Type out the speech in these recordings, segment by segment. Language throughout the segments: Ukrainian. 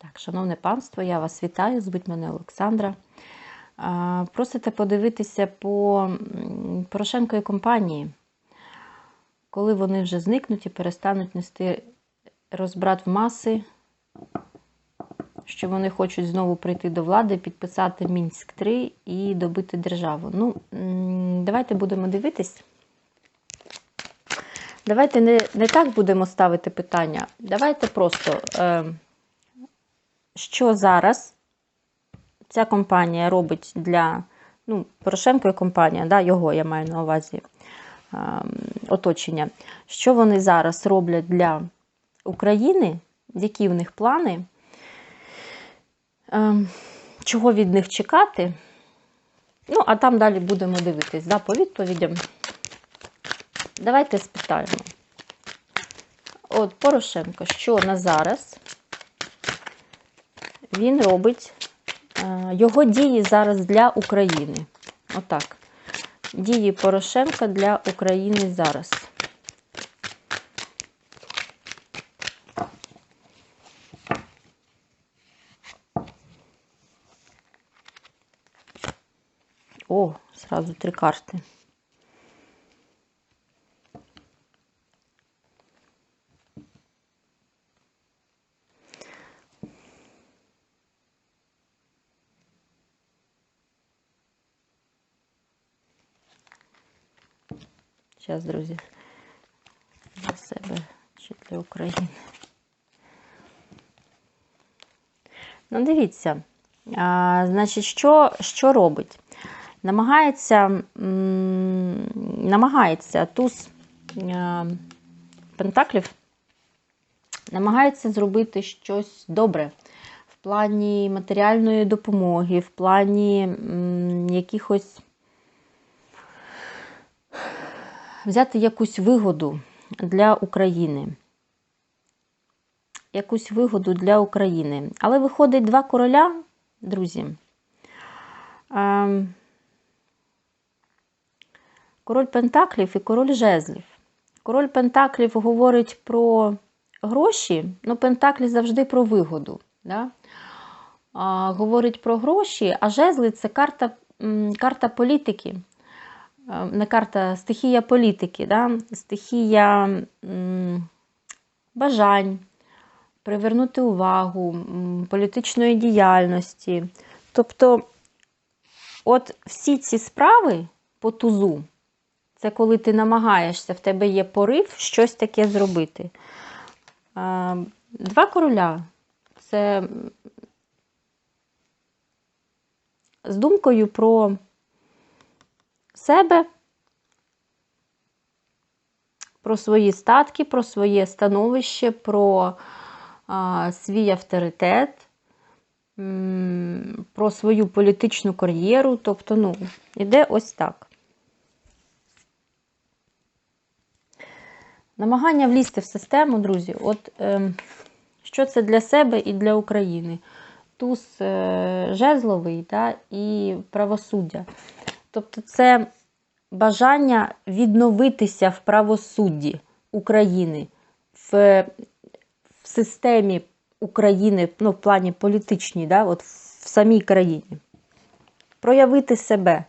Так, шановне панство, я вас вітаю, звуть мене Олександра. Просите подивитися по Порошенко і компанії, коли вони вже зникнуть і перестануть нести розбрат в маси, що вони хочуть знову прийти до влади, підписати Мінськ 3 і добити державу. Ну, давайте будемо дивитись. Давайте не, не так будемо ставити питання. Давайте просто. Е, що зараз ця компанія робить для ну, Порошенко і компанія, да, його я маю на увазі ем, оточення. Що вони зараз роблять для України, які в них плани, ем, чого від них чекати? Ну, а там далі будемо дивитись да, по відповідям. Давайте спитаємо. От Порошенко, що на зараз він робить е, його дії зараз для України. Отак. Дії Порошенка для України зараз. О, сразу три карти. Зараз, друзі, для себе чи для України. Ну, дивіться, а, значить, що, що робить? Намагається, намагається туз пентаклів, намагається зробити щось добре в плані матеріальної допомоги, в плані якихось взяти якусь вигоду для України. Якусь вигоду для України. Але виходить два короля, друзі. Ем, Король Пентаклів і король жезлів. Король Пентаклів говорить про гроші, ну, Пентаклі завжди про вигоду. Да? Говорить про гроші, а жезли це карта, карта політики не карта, стихія політики, да? стихія бажань, привернути увагу, політичної діяльності. Тобто, от всі ці справи по тузу, це коли ти намагаєшся, в тебе є порив щось таке зробити. Два короля це з думкою про себе, про свої статки, про своє становище, про а, свій авторитет, про свою політичну кар'єру. Тобто, ну, іде ось так. Намагання влізти в систему, друзі, от е, що це для себе і для України? Туз е, жезловий да, і правосуддя. Тобто, це бажання відновитися в правосудді України, в, в системі України, ну, в плані політичній, да, от в самій країні. Проявити себе.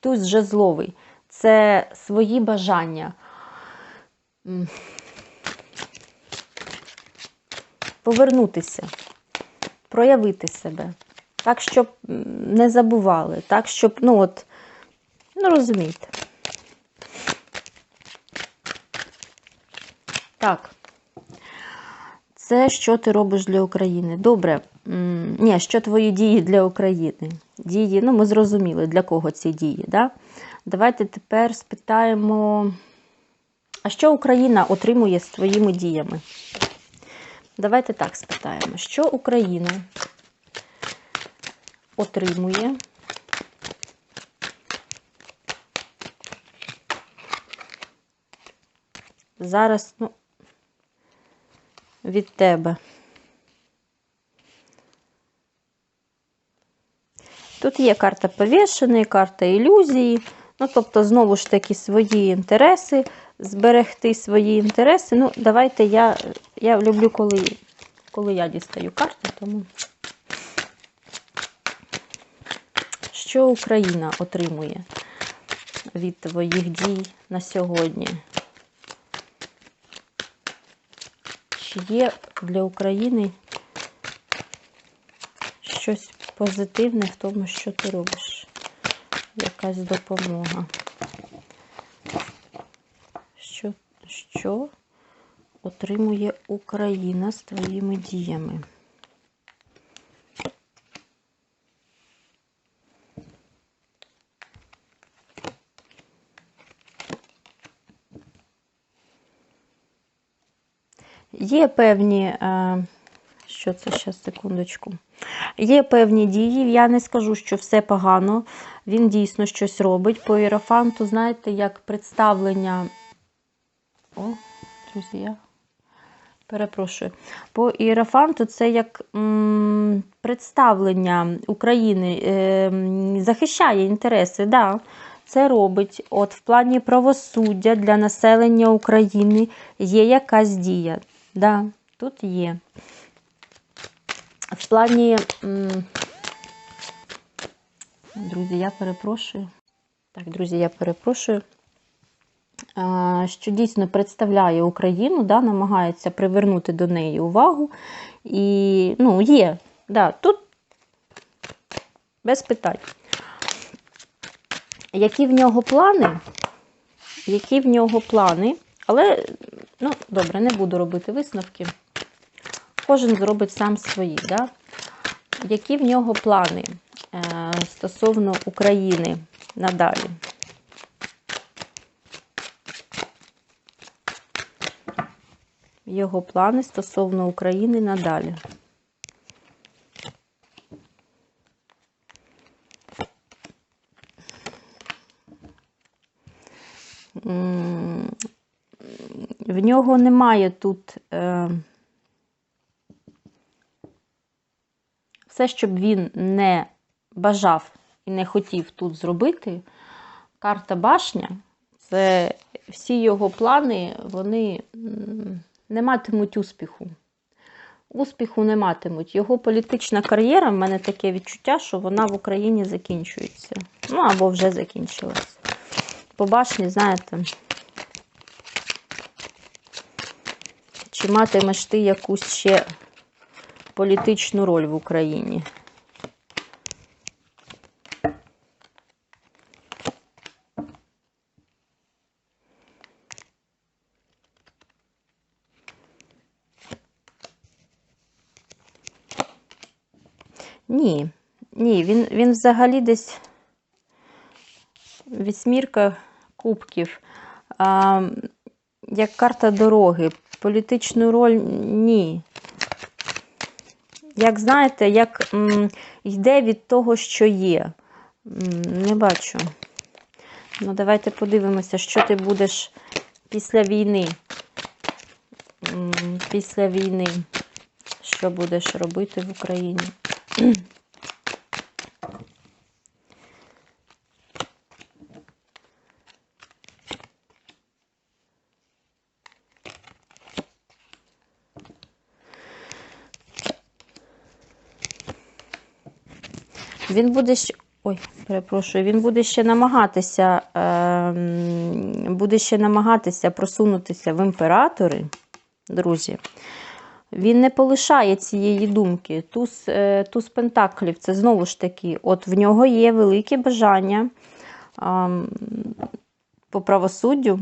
Туз жезловий. Це свої бажання. Повернутися, проявити себе. Так, щоб не забували, так, щоб, ну от, ну розумієте. Так. Це що ти робиш для України? Добре. Ні, що твої дії для України? Дії, ну, ми зрозуміли, для кого ці дії. Да? Давайте тепер спитаємо, а що Україна отримує з твоїми діями? Давайте так спитаємо, що Україна отримує зараз, ну, від тебе. Тут є карта повішеної, карта ілюзії. Ну, тобто, знову ж таки, свої інтереси, зберегти свої інтереси. Ну, давайте я, я люблю, коли коли я дістаю карти, тому що Україна отримує від твоїх дій на сьогодні? Є для України щось позитивне в тому, що ти робиш? Якась допомога? Що, що отримує Україна з твоїми діями? Є певні, е, що це ще секундочку. Є певні дії, я не скажу, що все погано. Він дійсно щось робить. По іерофанту, знаєте, як представлення. О, друзі, я перепрошую. По іерофанту це як представлення України е, захищає інтереси. Да, це робить. От В плані правосуддя для населення України є якась дія. Да, тут є. В плані, друзі, я перепрошую. Так, друзі, я перепрошую. Що дійсно представляє Україну, да, намагається привернути до неї увагу. І, ну, є, да, тут без питань. Які в нього плани? Які в нього плани? Але, ну, добре, не буду робити висновки. Кожен зробить сам свої. Да? Які в нього плани е, стосовно України надалі? Його плани стосовно України надалі. В нього немає тут е, все, щоб він не бажав і не хотів тут зробити. Карта башня це всі його плани, вони не матимуть успіху. Успіху не матимуть. Його політична кар'єра, в мене таке відчуття, що вона в Україні закінчується. Ну, або вже закінчилась. По башні, знаєте, чи матимеш ти якусь ще політичну роль в Україні? Ні, ні, він, він взагалі десь вісьмірка кубків, а, як карта дороги. Політичну роль ні. Як знаєте, як м, йде від того, що є. М, не бачу. Ну, давайте подивимося, що ти будеш після війни. М, Після війни. Що будеш робити в Україні? Він буде ще. Ой, перепрошую, він буде ще намагатися, ем, буде ще намагатися просунутися в імператори, друзі. Він не полишає цієї думки. Туз, е, туз Пентаклів, це знову ж таки, от в нього є велике бажання ем, по правосуддю,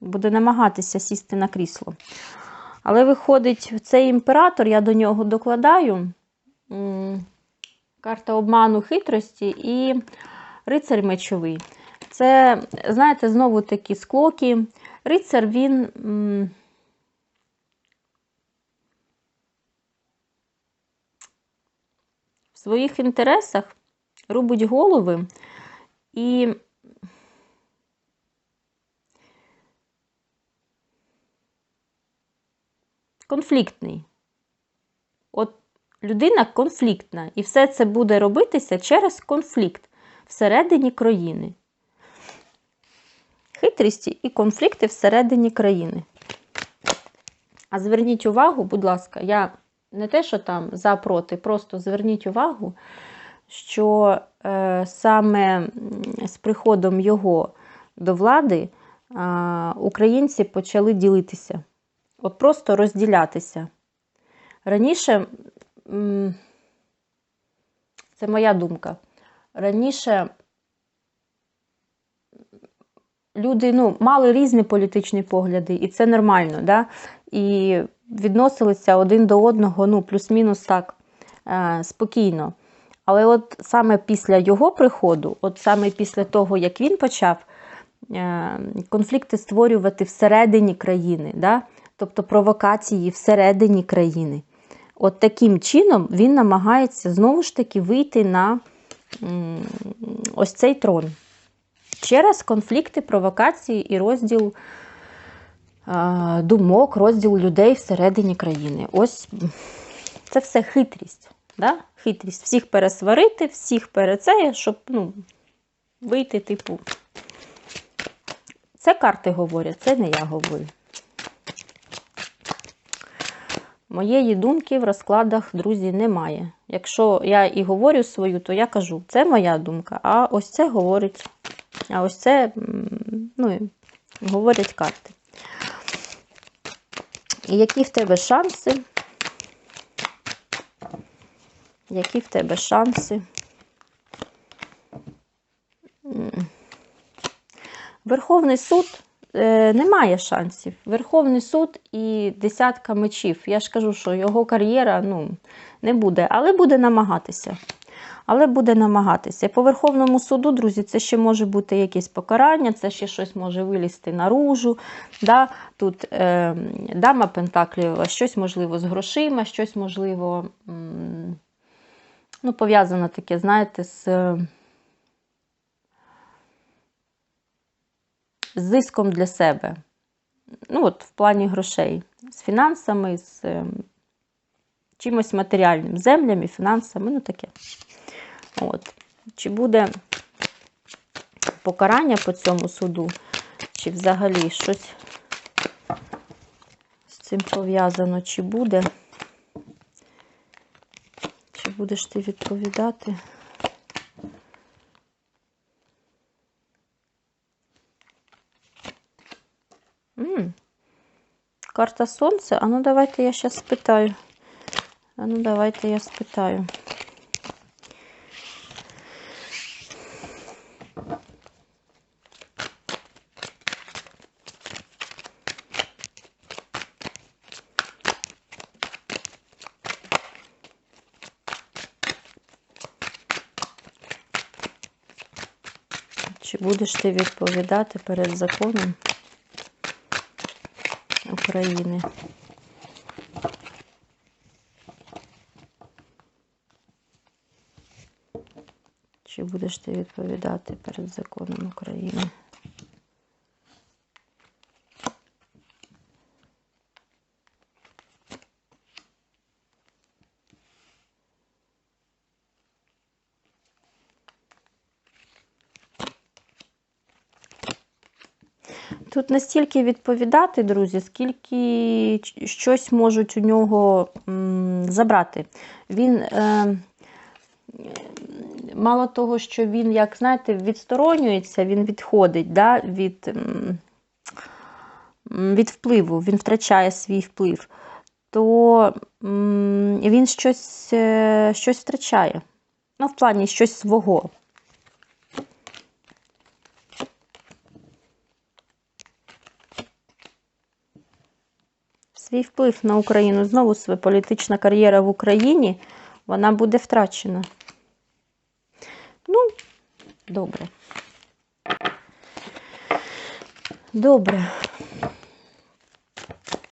буде намагатися сісти на крісло. Але виходить, цей імператор, я до нього докладаю. Карта обману хитрості і рицар мечовий. Це, знаєте, знову такі склоки. Рицар він. В своїх інтересах рубить голови і конфліктний. От людина конфліктна, і все це буде робитися через конфлікт всередині країни. Хитрісті і конфлікти всередині країни. А зверніть увагу, будь ласка, я не те, що там за проти, просто зверніть увагу, що е, саме з приходом його до влади е, українці почали ділитися. От просто розділятися. Раніше, це моя думка, раніше люди ну, мали різні політичні погляди, і це нормально. Да? І відносилися один до одного, ну, плюс-мінус так, е, спокійно. Але от саме після його приходу, от саме після того, як він почав е, конфлікти створювати всередині країни, да? тобто провокації всередині країни, от таким чином він намагається знову ж таки вийти на ось цей трон через конфлікти, провокації і розділ е, думок, розділ людей всередині країни. Ось це все хитрість. Да? Хитрість всіх пересварити, всіх перецеє, щоб ну, вийти, типу. Це карти говорять, це не я говорю. Моєї думки в розкладах, друзі, немає. Якщо я і говорю свою, то я кажу, це моя думка, а ось це говорить, а ось це ну, говорять карти. І які в тебе шанси? Які в тебе шанси? Верховний суд е, не має шансів. Верховний суд і десятка мечів. Я ж кажу, що його кар'єра ну, не буде, але буде намагатися. Але буде намагатися. По Верховному суду, друзі, це ще може бути якесь покарання, це ще щось може вилізти наружу. Да? Тут е, дама Пентаклів, щось можливо з грошима, щось можливо. Ну, пов'язано таке, знаєте, з, зиском для себе. Ну, от в плані грошей, з фінансами, з е, чимось матеріальним, землями, фінансами, ну таке. От. Чи буде покарання по цьому суду, чи взагалі щось з цим пов'язано, чи буде? Чи будеш ти відповідати? М, Карта Сонця. А ну давайте я зараз спитаю. А ну давайте я спитаю. Чи будеш ти відповідати перед законом України? Чи будеш ти відповідати перед законом України? Тут не стільки відповідати, друзі, скільки щось можуть у нього забрати. Він е, мало того, що він, як знаєте, відсторонюється, він відходить да, від, від впливу, він втрачає свій вплив, то він щось, е, щось втрачає. Ну, в плані щось свого. Свій вплив на Україну. Знову своя політична кар'єра в Україні, вона буде втрачена. Ну, добре. Добре.